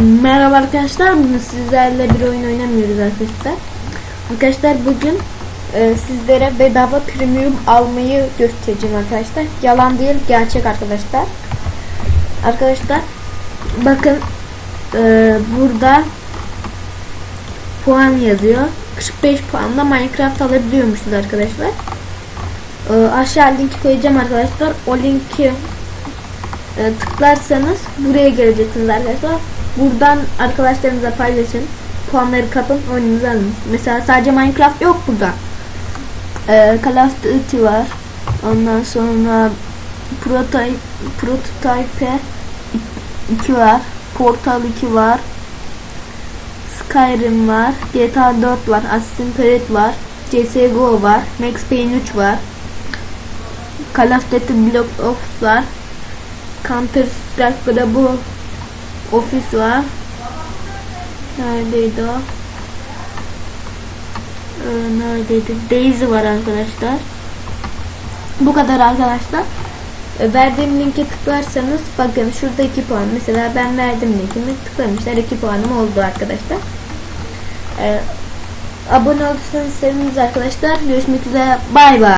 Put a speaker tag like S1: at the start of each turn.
S1: Merhaba arkadaşlar. Bugün sizlerle bir oyun oynamıyoruz arkadaşlar. Arkadaşlar bugün e, sizlere bedava premium almayı göstereceğim arkadaşlar. Yalan değil, gerçek arkadaşlar. Arkadaşlar bakın e, burada puan yazıyor. 45 puanla Minecraft alabiliyormuşuz arkadaşlar. E, aşağı linki koyacağım arkadaşlar. O linki e, tıklarsanız buraya geleceksiniz arkadaşlar. Buradan arkadaşlarınıza paylaşın. Puanları kapın, oyununuzu alın. Mesela sadece Minecraft yok burada. E, Call of Duty var. Ondan sonra Prototype, Prototype 2 var. Portal 2 var. Skyrim var. GTA 4 var. Assassin's Creed var. CSGO var. Max Payne 3 var. Call of Duty Black Ops var. Counter Strike'da bu ofis var. Neredeydi o? Ee, neredeydi? Daisy var arkadaşlar. Bu kadar arkadaşlar. Ee, Verdiğim linke tıklarsanız bakın şurada 2 puan. Mesela ben verdim linkimi tıklamışlar 2 puanım oldu arkadaşlar. Ee, abone olursanız seviniriz arkadaşlar. Görüşmek üzere. Bay bay.